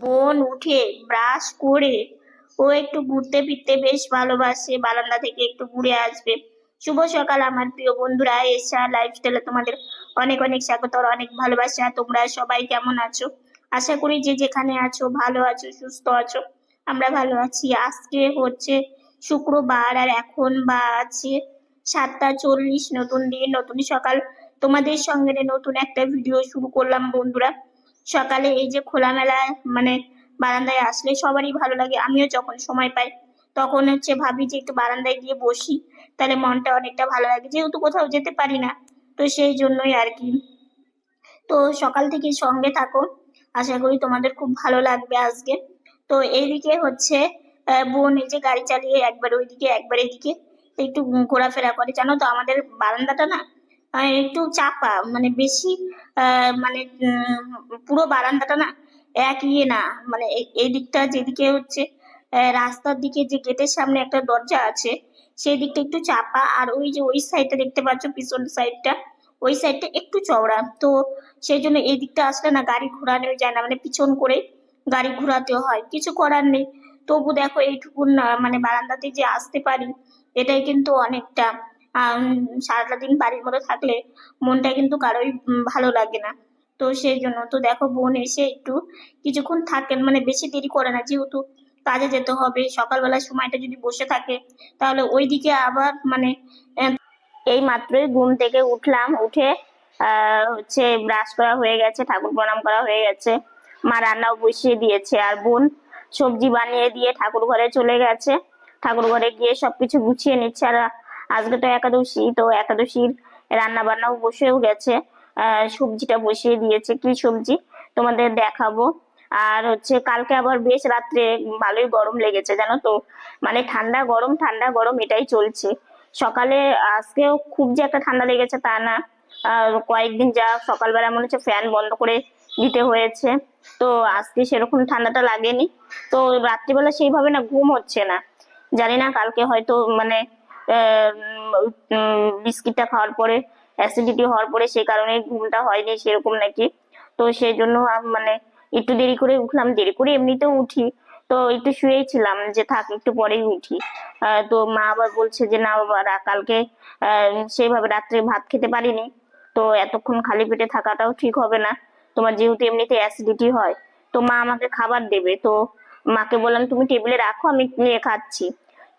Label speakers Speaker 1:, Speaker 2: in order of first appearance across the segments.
Speaker 1: বোন উঠে ব্রাশ করে ও একটু ঘুরতে ফিরতে বেশ ভালোবাসে। বারান্দা থেকে একটু ঘুরে আসবে। শুভ সকাল আমার প্রিয় বন্ধুরা। এসা লাইফস্টাইলে তোমাদের অনেক অনেক স্বাগত আর অনেক ভালোবাসা। তোমরা সবাই কেমন আছো? আশা করি যে যেখানে আছো, ভালো আছো, সুস্থ আছো, আমরা ভালো আছি। আজকে হচ্ছে শুক্রবার আর এখন বা আছে সাতটা চল্লিশ। নতুন দিন, নতুন সকাল। তোমাদের সঙ্গে নতুন একটা ভিডিও শুরু করলাম বন্ধুরা। সকালে এই যে খোলামেলা মানে বারান্দায় আসলে সবারই ভালো লাগে, আমিও যখন সময় পাই তখন হচ্ছে ভাবি যে একটু বারান্দায় গিয়ে বসি, তাহলে মনটা অনেকটা ভালো লাগে, যেহেতু কোথাও যেতে পারি না, তো সেই জন্যই আর কি। তো সকাল থেকে সঙ্গে থাকো, আশা করি তোমাদের খুব ভালো লাগবে আজকে। তো এইদিকে হচ্ছে বোন এই যে গাড়ি চালিয়ে একবার ওইদিকে, একবার এইদিকে একটু ঘোরাফেরা করে। জানো তো আমাদের বারান্দাটা না একটু চাপা মানে বেশি মানে পুরো বারান্দাটা না এক ইয়ে না মানে এই- দিকটা যেদিকে হচ্ছে রাস্তার দিকে যে গেটের সামনে একটা দরজা আছে, সেই দিকটা একটু চাপা, আর ওই যে ওই সাইডটা দেখতে পাচ্ছ, পিছন সাইডটা, ওই সাইডটা একটু চওড়া। তো সেই জন্য এই দিকটা আসলে না গাড়ি ঘোরানো যায় না মানে পিছন করে গাড়ি ঘোরাতে হয়, কিছু করার নেই। তবু দেখো এইটুকু না মানে বারান্দাতে যে আসতে পারি, এটাই কিন্তু অনেকটা সারাটা দিন বাড়ির মধ্যে থাকলে মনটা কিন্তু কারোই ভালো লাগে না। তো সেই জন্য তো দেখো বোন এসে একটু কিছুক্ষণ থাকেন মানে বেশি দেরি করে না যেহেতু কাজে যেতে হবে, সকালবেলা সময়টা যদি বসে থাকে তাহলে ওইদিকে আবার মানে এই মাত্রই ঘুম থেকে উঠলাম, উঠে হচ্ছে ব্রাশ করা হয়ে গেছে, ঠাকুর প্রণাম করা হয়ে গেছে। মা রান্নাও বসিয়ে দিয়েছে আর বোন সবজি বানিয়ে দিয়ে ঠাকুর ঘরে চলে গেছে। ঠাকুর ঘরে গিয়ে সবকিছু গুছিয়ে নিচ্ছে আর আজকে তো একাদশী, তো একাদশীর রান্না বান্নাও বসেও গেছে। সবজিটা বসিয়ে দিয়েছে। কি সবজি? তোমাদের দেখাবো। আর হচ্ছে কালকে আবার বেশ রাত্রে ভালোই গরম লেগেছে, জানো তো? মানে ঠান্ডা গরম ঠান্ডা গরম, এটাই চলছে। সকালে আজকেও খুব যে একটা ঠান্ডা লেগেছে তা না। কয়েকদিন যা সকালবেলা মনে হচ্ছে ফ্যান বন্ধ করে দিতে হয়েছে। তো আজকে সেরকম ঠান্ডাটা লাগেনি। তো রাত্রিবেলা সেইভাবে না ঘুম হচ্ছে না। জানি না কালকে হয়তো মানে বিস্কিটটা খাওয়ার পরে অ্যাসিডিটি হওয়ার পরে সেই কারণে ঘুমটা হয়নি, সেরকম নাকি। তো সেই জন্য মানে একটু দেরি করে উঠলাম, দেরি করে এমনিতেও উঠি। তো একটু শুয়েই ছিলাম যে থাক, একটু পরেই উঠি। তো মা আবার বলছে যে, না বাবা কালকে সেইভাবে রাত্রে ভাত খেতে পারিনি। তো এতক্ষণ খালি পেটে থাকাটাও ঠিক হবে না। তোমার যেহেতু এমনিতে অ্যাসিডিটি হয়, তো মা আমাকে খাবার দেবে। তো মাকে বললাম, তুমি টেবিলে রাখো, আমি নিয়ে খাচ্ছি।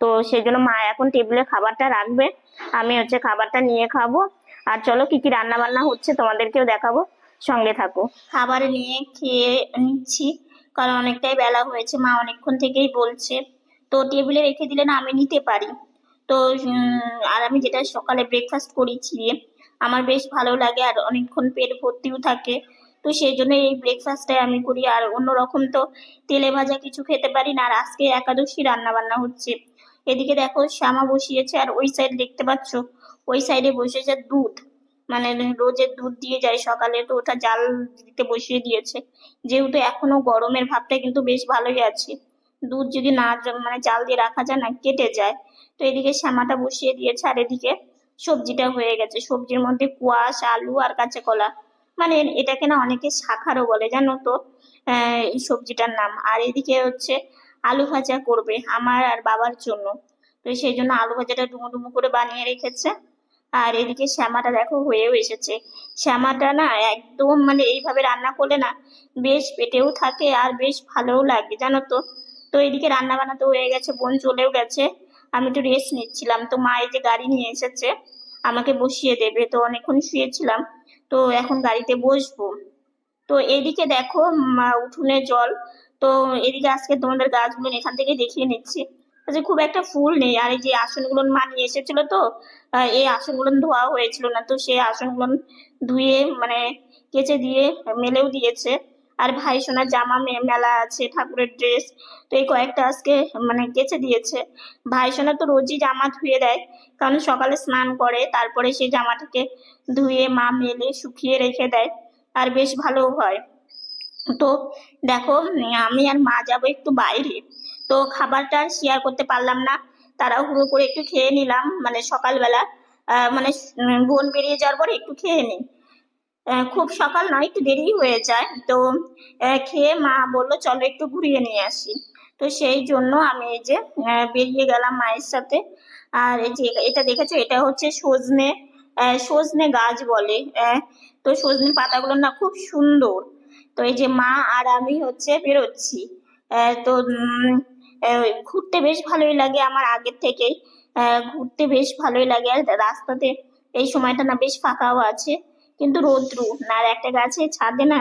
Speaker 1: তো সেই জন্য মা এখন টেবিলে খাবারটা রাখবে। আমি হচ্ছে খাবারটা নিয়ে খাব। আর চলো কি কি রান্না বান্না হচ্ছে তোমাদেরকেও দেখাবো। সঙ্গে থাকো। খাবার নিয়ে খেয়ে নিচ্ছি। কারণ অনেকটাই বেলা হয়েছে, মা অনেকক্ষণ থেকেই বলছে। তো টেবিলে রেখে দিলে না আমি নিতে পারি। তো আর আমি যেটা সকালে ব্রেকফাস্ট করেছি আমার বেশ ভালো লাগে। আর অনেকক্ষণ পেট ভর্তিও থাকে। তো সেই জন্য এই ব্রেকফাস্টটাই আমি করি। আর অন্যরকম তো তেলে ভাজা কিছু খেতে পারি না। আর আজকে একাদশী রান্না বান্না হচ্ছে। এদিকে দেখো, শ্যামা বসিয়েছে আর ওই সাইড দেখতে পাচ্ছ? ওই সাইডে বসেছে দুধ। মানে রোজের দুধ দিয়ে যায় সকালে, তো ওটা জাল দিতে বসিয়ে দিয়েছে। যেহেতু এখনও গরমের ভাবটা কিন্তু বেশ ভালোই আছে। দুধ যদি না মানে জাল দিয়ে রাখা যায় না, কেটে যায়। তো এদিকে শ্যামাটা বসিয়ে দিয়েছে আর এদিকে সবজিটা হয়ে গেছে। সবজির মধ্যে কুয়াশ, আলু আর কাঁচা কলা মানে এটাকে না অনেকে শাখারও বলে, জানো তো? এই সবজিটার নাম। আর এদিকে হচ্ছে আলু ভাজা করবে আমার আর বাবার জন্য। তো সেই জন্য আলু ভাজাটা ডুমো ডুমো করে বানিয়ে রেখেছে। আর এদিকে শ্যামাটা দেখো হয়েও এসেছে। শ্যামাটা না একদম মানে এইভাবে রান্না করলে না বেশ পেটেও থাকে আর বেশ ভালোও লাগে, জানো তো। তো এদিকে রান্না বান্না তো হয়ে গেছে, বোন চলেও গেছে। আমি একটু রেস্ট নিচ্ছিলাম। তো মা এই যে গাড়ি নিয়ে এসেছে, আমাকে বসিয়ে দেবে। তো অনেকক্ষণ শুয়েছিলাম। তো এখন গাড়িতে বসবো। তো এদিকে দেখো উঠোনে জল তো এদিকে আজকে তোমাদের গাছগুলো এখান থেকে দেখিয়ে নিচ্ছি। আচ্ছা খুব একটা ফুল নেই। আর এই যে আসনগুলো মা নিয়ে এসেছিল তো এই আসনগুলো ধোয়া হয়েছিল না। তো সেই আসনগুলো ধুয়ে মানে কেচে দিয়ে, মেলেও দিয়েছে। আর ভাই সোনার জামা মেলা আছে, ঠাকুরের ড্রেস। তো এই কয়েকটা আজকে মানে কেচে দিয়েছে। ভাই সোনা তো রোজই জামা ধুয়ে দেয়। কারণ সকালে স্নান করে, তারপরে সেই জামাটাকে ধুয়ে মা মেলে শুকিয়ে রেখে দেয়। আর বেশ ভালো হয়। তো দেখো, আমি আর মা যাব একটু বাইরে। তো খাবারটা শেয়ার করতে পারলাম না। তারা তাড়াহুড়ো করে একটু খেয়ে নিলাম মানে সকালবেলা। মানে বোন বেরিয়ে যাওয়ার পরে একটু খেয়ে নিই খুব সকাল নয়, একটু দেরি হয়ে যায়। তো খেয়ে মা বলল, চলো একটু ঘুরিয়ে নিয়ে আসি। তো সেই জন্য আমি এই যে বেরিয়ে গেলাম মায়ের সাথে। আর এই যে, এটা দেখেছ? এটা হচ্ছে সজনে সজনে গাছ বলে। তো সজনে পাতাগুলো না খুব সুন্দর। তো এই যে মা আর আমি হচ্ছে বেরোচ্ছি। তো ঘুরতে বেশ ভালোই লাগে আমার আগের থেকেই। ঘুরতে বেশ ভালোই লাগে। আর রাস্তাতে এই সময়টা না বেশ ফাঁকাও আছে। কিন্তু রোদ্রু আর একটা গাছে ছাদে না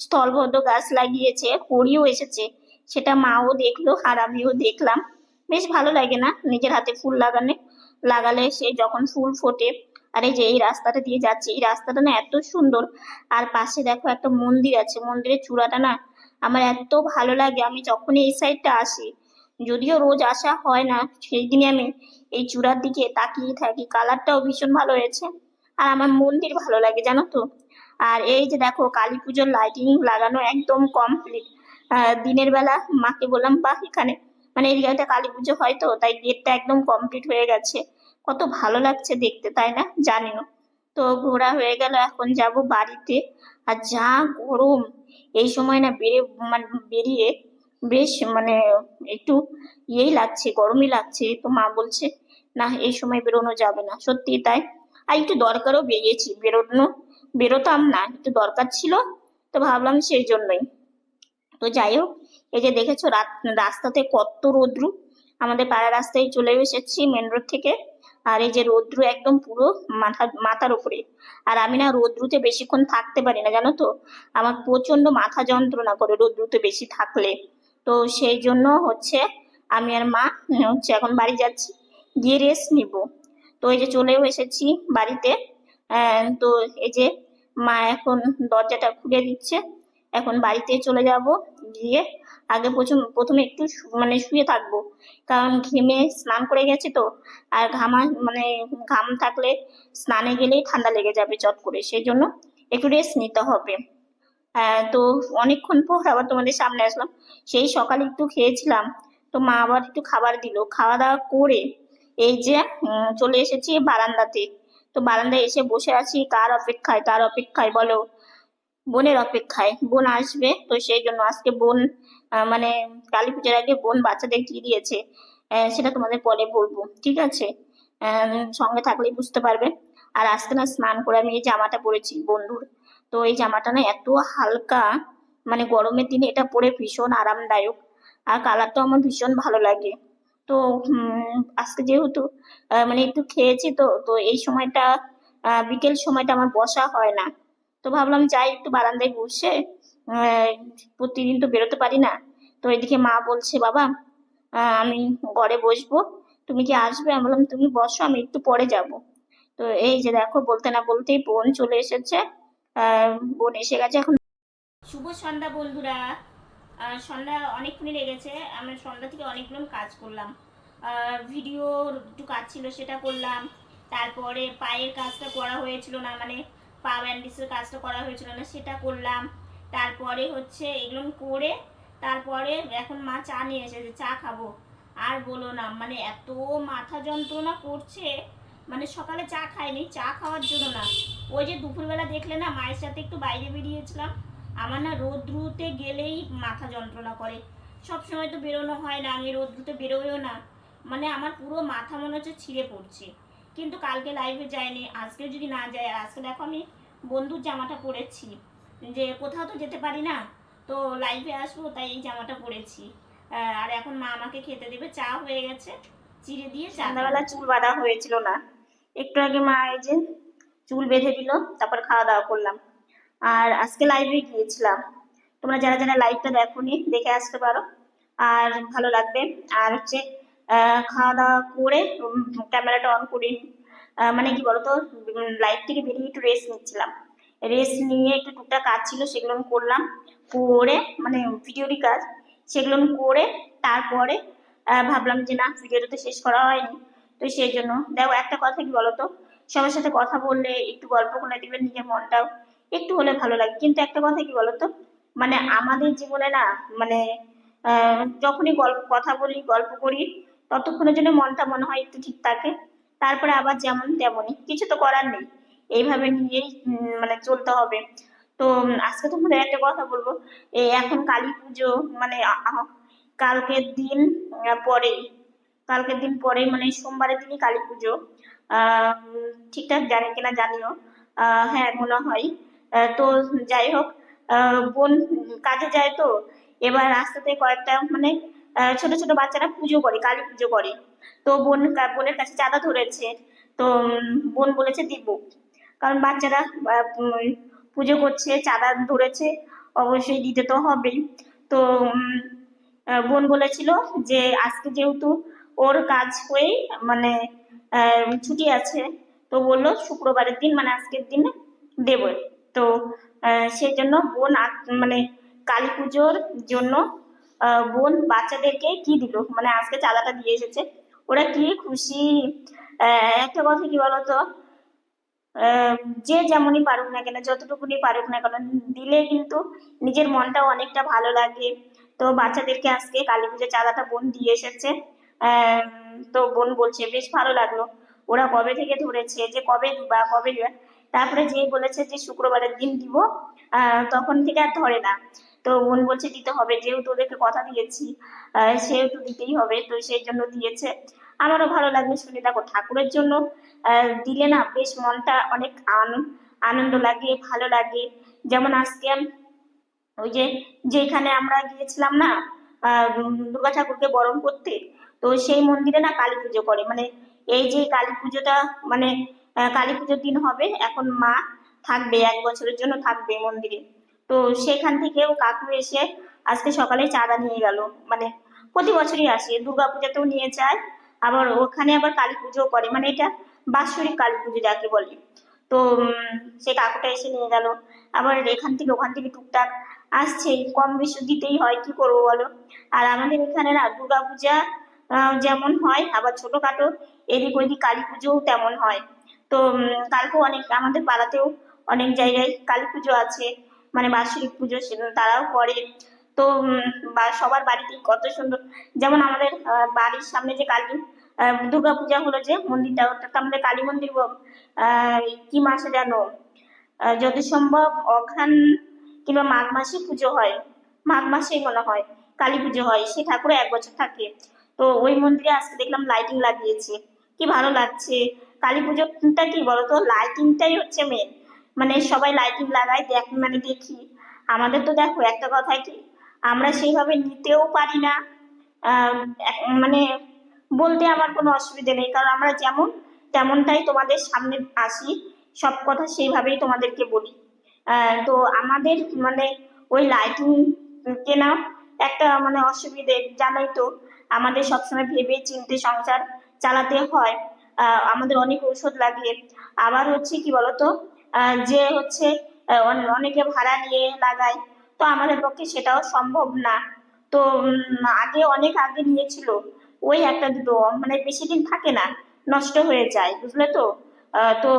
Speaker 1: স্থলবদ্ধ গাছ লাগিয়েছে, কড়িও এসেছে। সেটা মাও দেখল আর আমিও দেখলাম। বেশ ভালো লাগে না নিজের হাতে ফুল লাগানে। লাগালে সে যখন ফুল ফোটে আর এই যে, এই রাস্তাটা দিয়ে যাচ্ছে, এই রাস্তাটা না এত সুন্দর। আর পাশে দেখো একটা মন্দির আছে, মন্দিরের চূড়াটা না আমার এত ভালো লাগে। আমি যখনই এই সাইডটা আসি, যদিও রোজ আসা হয় না সেই দিনে আমি এই চূড়ার দিকে তাকিয়ে থাকি। কালারটাও ভীষণ ভালো হয়েছে আর আমার মন্দির ভালো লাগে, জানো তো? আর এই যে দেখো, কালী পুজোর লাইটিং লাগানো একদম কমপ্লিট দিনের বেলা মাকে বললাম, বাহ, এখানে। মানে এই জায়গাটা কালী পুজো হয় তো, তাই গেটটা একদম কমপ্লিট হয়ে গেছে। কত ভালো লাগছে দেখতে, তাই না? জানিও তো ঘোরা হয়ে গেল, এখন যাব বাড়িতে। আর যা গরম, এই সময় না বেরিয়ে মানে বেরিয়ে বেশ মানে একটু ইয়েই লাগছে, গরমই লাগছে, তো মা বলছে, না, এই সময় বেরোনো যাবে না। সত্যি তাই? আর একটু দরকারও বেরিয়েছি, বেরোনো, বেরোতাম না, একটু দরকার ছিল, তো ভাবলাম সেই জন্যই। তো যাই হোক, এই যে দেখেছ রাস্তাতে কত রোদ্রু, আমাদের পাড়া রাস্তায় চলে এসেছি মেন রোড থেকে। আর এই যে রৌদ্র একদম পুরো মাথা, মাথার উপরে। আর আমি না রৌদ্রুতে বেশিক্ষণ থাকতে পারি না, জানো তো? আমার প্রচণ্ড মাথা যন্ত্রণা করে রৌদ্রুতে বেশি থাকলে। তো সেই জন্য হচ্ছে আমি আর মা হচ্ছে এখন বাড়ি যাচ্ছি। গিয়ে রেস্ট নিব। তো এই যে চলেও এসেছি বাড়িতে। তো এই যে মা এখন দরজাটা খুলে দিচ্ছে। এখন বাড়িতে চলে যাব, গিয়ে আগে প্রথম, প্রথমে একটু মানে শুয়ে থাকব। কারণ ঘেমে স্নান করে গেছে তো, আর ঘামা মানে ঘাম থাকলে স্নানে গেলেই ঠান্ডা লেগে যাবে চট করে, সেই জন্য একটু রেস্ট নিতে হবে। তো অনেকক্ষণ পর আবার তোমাদের সামনে আসলাম। সেই সকালে একটু খেয়েছিলাম, তো মা আবার একটু খাবার দিল। খাওয়া দাওয়া করে এই যে চলে এসেছি বারান্দাতে। তো বারান্দায় এসে বসে আছি, কার অপেক্ষায় কার অপেক্ষায় বলো? বোনের অপেক্ষায়। বোন আসবে, তো সেই জন্য আজকে বোন মানে কালী পুজোর আগে বোন বাচ্চাদের কি দিয়েছে সেটা তোমাদের পরে বলব, ঠিক আছে? সঙ্গে থাকলেই বুঝতে পারবে। আর আজকে না স্নান করে আমি এই জামাটা পরেছি বন্ধুর। তো এই জামাটা না এত হালকা মানে গরমের দিনে এটা পরে ভীষণ আরামদায়ক। আর কালারটাও আমার ভীষণ ভালো লাগে। তো আজকে যেহেতু মানে একটু খেয়েছি তো তো এই সময়টা বিকেল সময়টা আমার বসা হয় না। তো ভাবলাম যাই, একটু বারান্দায় বসে প্রতিদিন তো বেরোতে পারি না। তো এদিকে মা বলছে, বাবা আমি ঘরে বসবো। তুমি কি আসবে? আমি বললাম, তুমি বসো, আমি একটু পরে যাব। তো এই যে দেখো, বলতে না বলতেই বোন চলে এসেছে। বোন এসে গেছে এখন। শুভ সন্ধ্যা বন্ধুরা। সন্ধ্যা অনেকক্ষণই লেগেছে। আমি সন্ধ্যা থেকে অনেকগুলো কাজ করলাম। ভিডিও একটু কাজ ছিল, সেটা করলাম। তারপরে পায়ের কাজটা করা হয়েছিল না মানে পা ব্যান্ডেজের কাজটা করা হয়েছিল না, সেটা করলাম। তারপরে হচ্ছে এগুলো করে তারপরে এখন মা চা নিয়ে এসেছে, চা খাব। আর বলো না মানে এত মাথা যন্ত্রণা করছে মানে সকালে চা খাইনি, চা খাওয়ার জন্য না। ওই যে দুপুরবেলা দেখলে না, মায়ের সাথে একটু বাইরে বেরিয়েছিলাম। আমার না রোদ্রুতে গেলেই মাথা যন্ত্রণা করে। সব সময় তো বেরোনো হয় না, আমি রোদ্রুতে বেরোয়ও না। মানে আমার পুরো মাথা মনে হচ্ছে ছিঁড়ে পড়ছে। কিন্তু কালকে লাইভে যায়নি আজকে যদি না যায়, আর আজকে দেখো আমি বন্ধুর জামাটা পরেছি। যে কোথাও তো যেতে পারি না, তো লাইভে আসব, তাই এই জামাটা পরেছি। আর এখন মা আমাকে খেতে দেবে, চা হয়ে গেছে, চিড়ে দিয়ে সন্ধ্যাবেলা চুল বাঁধা হয়েছিল না, একটু আগে মা এই যে চুল বেঁধে দিল, তারপর খাওয়া দাওয়া করলাম। আর আজকে লাইভে গিয়েছিলাম। তোমরা যারা যারা লাইভটা দেখোনি, দেখে আসতে পারো। আর ভালো লাগবে। আর হচ্ছে খাওয়া দাওয়া করে ক্যামেরাটা অন করি মানে কি বলতো লাইভ থেকে বেরিয়ে একটু রেস্ট নিচ্ছিলাম। রেস্ট নিয়ে একটু টুকটাক কাজ ছিল, সেগুলো আমি করলাম। করে মানে ভিডিওরই কাজ সেগুলো করে, তারপরে ভাবলাম যে না ভিডিওটা তো শেষ করা হয়নি। তো সেই জন্য, দেখো, একটা কথা কি বলতো, সবার সাথে কথা বললে, একটু গল্প করলে দেখবে নিজের মনটাও একটু হলে ভালো লাগে। কিন্তু একটা কথা কি বলতো মানে আমাদের জীবনে না মানে যখনই গল্প, কথা বলি, গল্প করি ততক্ষণের জন্য মনটা মনে হয় একটু ঠিক থাকে। তারপরে আবার যেমন তেমনই, কিছু তো করার নেই। এইভাবে নিয়েই মানে চলতে হবে। তো, আজকে তোমাদের একটা কথা বলব। এই এখন কালী পুজো মানে কালকের দিন পরেই, কালকের দিন পরেই মানে সোমবারের দিনই কালী পুজো। ঠিকঠাক জানে কিনা জানিও। হ্যাঁ মনে হয়। তো যাই হোক বোন, কাজে যায় তো। এবার রাস্তাতে কয়েকটা মানে ছোট ছোট বাচ্চারা পুজো করে, কালী পুজো করে। তো বোন, বোনের কাছে চাঁদা ধরেছে। তো বোন বলেছে দিব। কারণ বাচ্চারা পুজো করছে, চাঁদা ধরেছে, অবশ্যই দিতে তো হবেই। তো বোন বলেছিল যে, আজকে যেহেতু ওর কাজ হয়ে মানে ছুটি আছে, তো বলল শুক্রবারের দিন মানে আজকের দিন দেব। তো সেই জন্য বোন মানে কালী পুজোর জন্য বোন বাচ্চাদেরকে কি দিল? মানে আজকে চাঁদাটা দিয়ে এসেছে। ওরা কি খুশি? একটা কথা কি বলতো? যে যেমনই পারুক না কেন, যতটুকুনি পারুক না কেন, দিলে কিন্তু নিজের মনটাও অনেকটা ভালো লাগে। তো বাচ্চাদেরকে আজকে কালী পুজো চাঁদাটা বোন দিয়ে এসেছে। তো বোন বলছে, বেশ ভালো লাগল। ওরা কবে থেকে ধরেছে? যে কবে দিবা কবে দিবা? তারপরে যে বলেছে যে শুক্রবারের দিন দিব তখন থেকে আর ধরে না। তো বোন বলছে দিতে হবে, যেহেতু ওদেরকে কথা দিয়েছি সেহেতু দিতেই হবে, তো সেই জন্য দিয়েছে। আমারও ভালো লাগল শুনে, দেখো ঠাকুরের জন্য দিলে না বেশ মনটা অনেক আন- আনন্দ লাগে, ভালো লাগে। যেমন আজকে ওই যে, যেখানে আমরা গিয়েছিলাম না দুর্গা ঠাকুরকে বরণ করতে, তো সেই মন্দিরে না কালী পুজো করে। মানে এই যে কালী পুজোটা মানে কালী পুজোর দিন হবে, এখন মা থাকবে, এক বছরের জন্য থাকবে মন্দিরে। তো সেখান থেকেও কাকু এসে আজকে সকালে চাঁদা নিয়ে গেল। মানে প্রতি বছরই আসে দুর্গা পূজাতেও নিয়ে যায় আবার ওখানে আবার কালী পুজো করে। মানে এটা বাৎসরিক কালী পুজো যাকে বলে। তো সে কাকুটা এসে নিয়ে গেল। আবার এখান থেকে ওখান থেকে টুকটাক আসছেই কম বেশি দিতেই হয় কি করব বলো? আর আমাদের এখানে না দুর্গা পূজা যেমন হয় আবার ছোটখাটো এদিক ওইদিক কালী পুজোও তেমন হয়। তো উম, কালকেও অনেক আমাদের পাড়াতেও অনেক জায়গায় কালী পুজো আছে। মানে বাৎসরিক পুজো তারাও করে। তো সবার বাড়িতেই কত সুন্দর। যেমন আমাদের বাড়ির সামনে যে কালী দুর্গা পূজা হলো যে মন্দিরটা ওটা আমাদের কালী মন্দির কি মাসে আহ, যদি সম্ভব অঘ্রান কিংবা মাঘ মাসে পুজো হয়। মাঘ মাসেই মনে হয় কালী পুজো হয় সে ঠাকুর এক বছর থাকে। তো ওই মন্দিরে আজকে দেখলাম লাইটিং লাগিয়েছে। কি ভালো লাগছে। কালী পুজোটা কি বলতো? লাইটিংটাই হচ্ছে মেন মানে সবাই লাইটিং লাগায়, দেখ মানে দেখি। আমাদের তো দেখো, একটা কথাই কি, আমরা সেইভাবে নিতেও পারি না। মানে বলতে আমার কোনো অসুবিধা নেই, কারণ আমরা যেমন, তেমনটাই তোমাদের সামনে আসি, সব কথা সেইভাবেই তোমাদেরকে বলি। তো আমাদের মানে ওই লাইটিং কেনা একটা মানে অসুবিধে, জানোই তো, আমাদের সবসময় ভেবে চিন্তে সংসার চালাতে হয়। আমাদের অনেক ঔষধ লাগে। আবার হচ্ছে কি বলতো যে হচ্ছে অনেকে ভাড়া নিয়ে লাগায়। তো আমাদের পক্ষে সেটাও সম্ভব না। তো আগে অনেক আগে নিয়েছিল। ওই একটা দুটো মানে বেশি দিন থাকে না, নষ্ট হয়ে যায়, বুঝলে তো? তো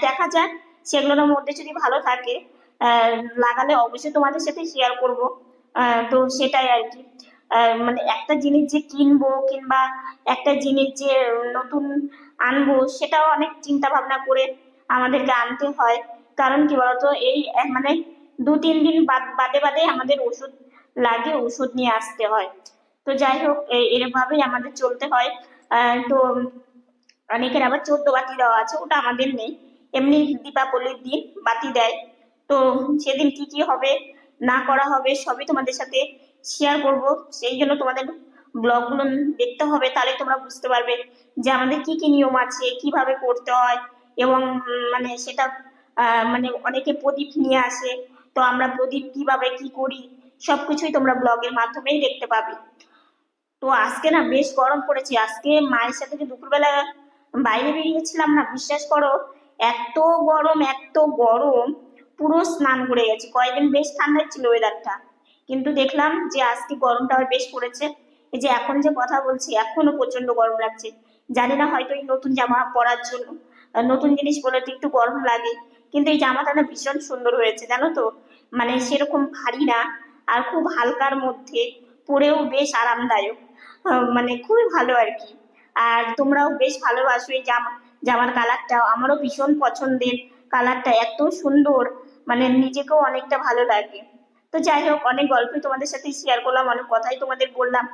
Speaker 1: দেখা যাক, সেগুলোর মধ্যে যদি ভালো থাকে লাগালে অবশ্যই তোমাদের সাথে শেয়ার করব। তো সেটাই আর কি। মানে একটা জিনিস যে কিনবো, কিংবা একটা জিনিস যে নতুন আনব, সেটাও অনেক চিন্তা ভাবনা করে আমাদেরকে আনতে হয়। কারণ কি বলতো, এই মানে দু তিন দিন বাদ, বাদে আমাদের ওষুধ লাগে, ওষুধ নিয়ে আসতে হয়। তো যাই হোক এরভাবেই আমাদের চলতে হয়। তো অনেকের আবার চোদ্দ বাতি দেওয়া আছে, ওটা আমাদের নেই। এমনি দীপাবলির দিন বাতি দেয়। তো সেদিন কি কি হবে, না করা হবে, সবই তোমাদের সাথে শেয়ার করব। সেই জন্য তোমাদের ব্লগগুলো দেখতে হবে, তাহলে তোমরা বুঝতে পারবে যে আমাদের কি কি নিয়ম আছে, কীভাবে করতে হয় এবং মানে সেটা মানে অনেকে প্রদীপ নিয়ে আসে। তো আমরা প্রদীপ কীভাবে কি করি, সবকিছুই তোমরা ব্লগের মাধ্যমেই দেখতে পাবে। তো আজকে না বেশ গরম পড়েছে। আজকে মায়ের সাথে যে দুপুরবেলা বাইরে বেরিয়েছিলাম না, বিশ্বাস করো, এত গরম এত গরম, পুরো স্নান করে গেছি। কয়েকদিন বেশ ঠান্ডা ছিল ওয়েদারটা কিন্তু দেখলাম যে আজকে গরমটা আবার বেশ পড়েছে। এই যে এখন যে কথা বলছি, এখনও প্রচণ্ড গরম লাগছে। জানি না হয়তো এই নতুন জামা পরার জন্য নতুন জিনিস বলে তো একটু গরম লাগে। কিন্তু এই জামাটা না ভীষণ সুন্দর হয়েছে, জানো তো? মানে সেরকম ভারী না, আর খুব হালকার মধ্যে, পরেও বেশ আরামদায়ক। মানে খুবই ভালো আর কি। আর তোমরাও বেশ ভালোবাসো এই জামা, জামার কালারটাও। আমারও ভীষণ পছন্দের কালারটা, এত সুন্দর। মানে নিজেকেও অনেকটা ভালো লাগে। তো যাই হোক, অনেক গল্পই তোমাদের সাথে শেয়ার করলাম, অনেক কথাই তোমাদের বললাম।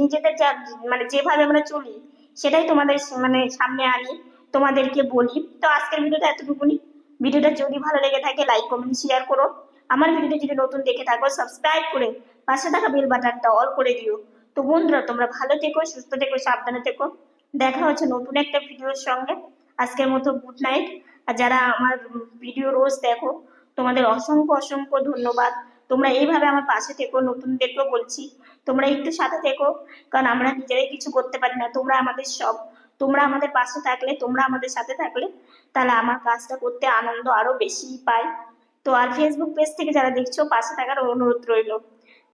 Speaker 1: নিজেদের যা মানে যেভাবে আমরা চলি, সেটাই তোমাদের মানে সামনে আনি। তোমাদেরকে বলি। তো আজকের ভিডিওটা এতটুকুনি। ভিডিওটা যদি ভালো লেগে থাকে লাইক কমেন্ট শেয়ার করো। আমার ভিডিওটা যদি নতুন দেখে থাকো সাবস্ক্রাইব করে পাশে থাকা বেল বাটনটা অল করে দিও। তো বন্ধুরা, তোমরা ভালো থেকো, সুস্থ থেকো, সাবধানে থেকো। দেখা হচ্ছে নতুন একটা ভিডিওর সঙ্গে। আজকের মতো গুড নাইট আর যারা আমার ভিডিও রোজ দেখো, তোমাদের অসংখ্য অসংখ্য ধন্যবাদ। তোমরা এইভাবে আমার পাশে থেকো, নতুনদেরকেও বলছি। তোমরা একটু সাথে থেকো, কারণ আমরা নিজেরাই কিছু করতে পারি না। তোমরা আমাদের সব তোমরা আমাদের পাশে থাকলে, তোমরা আমাদের সাথে থাকলে, তাহলে আমার কাজটা করতে আনন্দ আরও বেশি পাই। তো আর ফেসবুক পেজ থেকে যারা দেখছ, পাশে থাকার অনুরোধ রইল।